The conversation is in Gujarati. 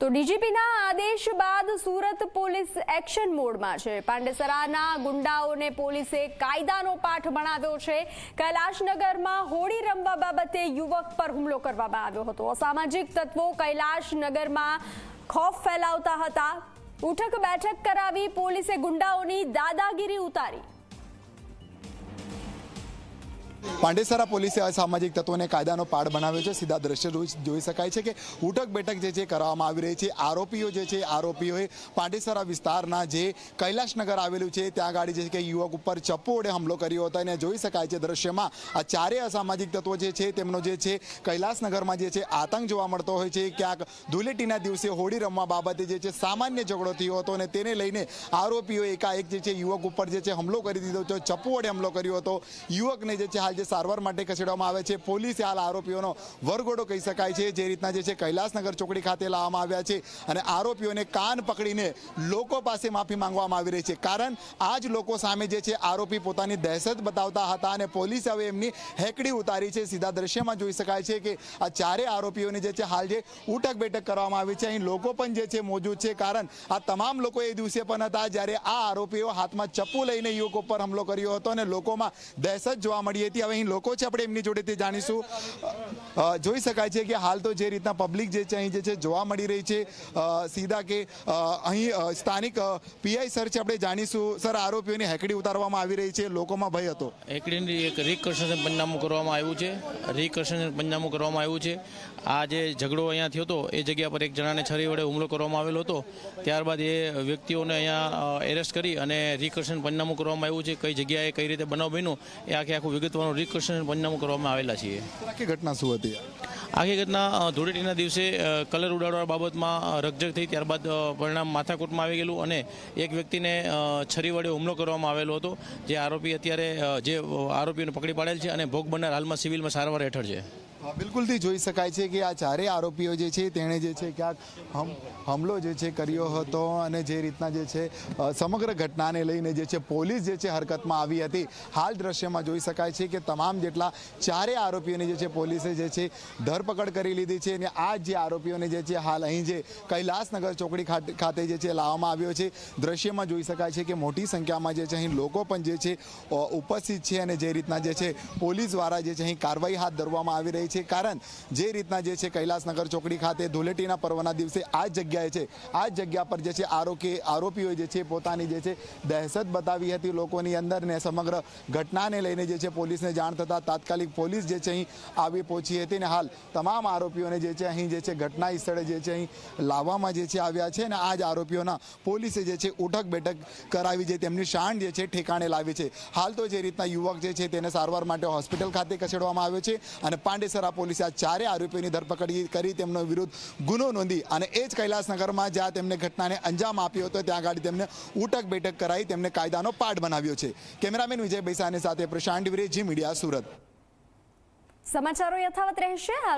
તો ડીજીપીના આદેશ બાદ સુરત પોલીસ એક્શન મોડમાં છે. પાંડેસરાના ગુંડાઓને પોલીસે કાયદાનો પાઠ ભણાવ્યો છે. કૈલાશનગરમાં હોળી રમવા બાબતે યુવક પર હુમલો કરવામાં આવ્યો હતો. અસામાજિક તત્વો કૈલાશનગરમાં ખોફ ફેલાવતા હતા. ઉઠક બેઠક કરાવી પોલીસે ગુંડાઓની દાદાગીરી ઉતારી. પાંડેસરા પોલીસે અસામાજિક તત્વોને કાયદાનો પાડ બનાવ્યો છે. સીધા દ્રશ્ય જોઈ શકાય છે કે ઉઠક બેઠક જે છે કરવામાં આવી રહી છે. આરોપીઓ જે છે આરોપીઓએ પાંડેસરા વિસ્તારના જે કૈલાશનગર આવેલું છે, ત્યાં ગાડી જે છે કે યુવક ઉપર ચપ્પુ વડે હુમલો કર્યો હતો. અને જોઈ શકાય છે દ્રશ્યમાં આ ચારે અસામાજિક તત્વો જે છે, તેમનો જે છે કૈલાસનગરમાં જે છે આતંક જોવા મળતો હોય છે. ક્યાંક ધૂળેટીના દિવસે હોળી રમવા બાબતે જે છે સામાન્ય ઝઘડો થયો હતો અને તેને લઈને આરોપીઓ એકાએક જે છે યુવક ઉપર જે છે હુમલો કરી દીધો હતો. ચપ્પુ વડે હુમલો કર્યો હતો. યુવકને જે છે હાલ જે સારવાર માટે ખસેડવામાં આવે છે, પોલીસે હાલ આરોપીઓનો વરઘોડો કહી શકાય છે. જે રીતના જે છે કૈલાસનગર ચોકડી ખાતે લાવવામાં આવ્યા છે અને આરોપીઓને કાન પકડીને લોકો પાસે માફી માંગવામાં આવી રહી છે. કારણ આ જ લોકો સામે જે છે આરોપી પોતાની દહેશત બતાવતા હતા અને પોલીસે હવે એમની હેકડી ઉતારી છે. સીધા દ્રશ્યમાં જોઈ શકાય છે કે આ ચારે આરોપીઓને જે છે હાલ જે ઉઠક બેઠક કરવામાં આવી છે. અહીં લોકો પણ જે છે મોજૂદ છે. કારણ આ તમામ લોકો એ દિવસે પણ હતા જ્યારે આ આરોપીઓ હાથમાં ચપ્પુ લઈને યુવકો ઉપર હુમલો કર્યો હતો અને લોકોમાં દહેશત જોવા મળી હતી. હવે અહીં લોકો છે આપણે એમની જોડેથી જાણીશું. જોઈ શકાય છે કે હાલ તો જે રીતના પબ્લિક જે છે અહીં જે છે જોવા મળી રહી છે. સીધા કે અહીં સ્થાનિક પીઆઈ સર છે આપણે જાણીશું. સર, આરોપીઓની હેકડી ઉતારવામાં આવી રહી છે. લોકોમાં ભય હતો. હેકડીની એક રિકન્સ્ટ્રક્શન પંચનામું કરવામાં આવ્યું છે. રિકન્સ્ટ્રક્શન પંચનામું કરવામાં આવ્યું છે. આ જે ઝઘડો અહીંયા થયો હતો, એ જગ્યા પર એક જણાને છરી વડે હુમલો કરવામાં આવેલો હતો. ત્યારબાદ એ વ્યક્તિઓને અહીંયા એરેસ્ટ કરી અને રિકન્સ્ટ્રક્શન પંચનામું કરવામાં આવ્યું છે. કઈ જગ્યાએ કઈ રીતે બનાવ બન્યો, એ આખે આખું વિગતવાનું રિકન્સ્ટ્રક્શન પંચનામું કરવામાં આવેલા છીએ. આખી ઘટના શું હતી? આખી ઘટના ધૂળેટીના દિવસે કલર ઉડાડવા બાબતમાં અ, થઈ ત્યારબાદ પરિણામ માથાકૂટમાં આવી ગયેલું અને એક વ્યક્તિને છરી વડે હુમલો કરવામાં આવેલો હતો જે આરોપી અત્યારે જે આરોપીઓને પકડી પાડેલ છે અને ભોગ બનનાર હાલમાં સિવિલમાં સારવાર હેઠળ છે. બિલકુલથી જોઈ શકાય છે કે આ ચારેય આરોપીઓ જે છે તેણે જે છે ક્યાંક હમ હમલો જે છે કર્યો હતો અને જે રીતના જે છે સમગ્ર ઘટનાને લઈને જે છે પોલીસ જે છે હરકતમાં આવી હતી હાલ દ્રશ્યમાં જોઈ શકાય છે કે તમામ જેટલા ચારેય આરોપીઓની જે છે પોલીસે જે છે ધરપકડ કરી લીધી છે અને આ જે આરોપીઓને જે છે હાલ અહીં જે કૈલાસનગર ચોકડી ખાતે જે છે લાવવામાં આવ્યો છે દ્રશ્યમાં જોઈ શકાય છે કે મોટી સંખ્યામાં જે છે અહીં લોકો પણ જે છે ઉપસ્થિત છે અને જે રીતના જે છે પોલીસ દ્વારા જે છે અહીં કાર્યવાહી હાથ ધરવામાં આવી રહી છે કારણ જે રીતના જે છે કૈલાસનગર ચોકડી ખાતે ધૂળેટીના પર્વના દિવસે આ જગ્યાએ છે આ જગ્યા પર જે છે આરોપી આરોપીઓએ જે છે પોતાની જે છે દહેશત બતાવી હતી લોકોની અંદર ને સમગ્ર ઘટનાને લઈને જે છે પોલીસને જાણ થતાં તાત્કાલિક પોલીસ જે છે અહીં આવી પહોંચી હતી ને હાલ તમામ આરોપીઓને જે છે અહીં જે છે ઘટના સ્થળે જે છે અહીં લાવવામાં જે છે આવ્યા છે અને આ જ આરોપીઓના પોલીસે જે છે ઉઠક બેઠક કરાવી છે તેમની શાણ જે છે ઠેકાણે લાવી છે હાલ તો જે રીતના યુવક જે છે તેને સારવાર માટે હોસ્પિટલ ખાતે ખસેડવામાં આવ્યો છે અને પાંડેસરા પોલીસે આ ચારે આરોપીઓની ધરપકડ કરી તેમનો વિરુદ્ધ ગુનો નોંધી અને એ જ કૈલાસનગરમાં જ્યાં તેમને ઘટનાને અંજામ આપ્યો હતો, ત્યાં આગળ તેમને ઉઠક બેઠક કરાવી તેમને કાયદાનો પાઠ બનાવ્યો છે. કેમેરામેન વિજય બૈસાની સાથે પ્રશાંત ડિવરે જી મીડિયા સુરત. સમાચારો યથાવત રહેશે.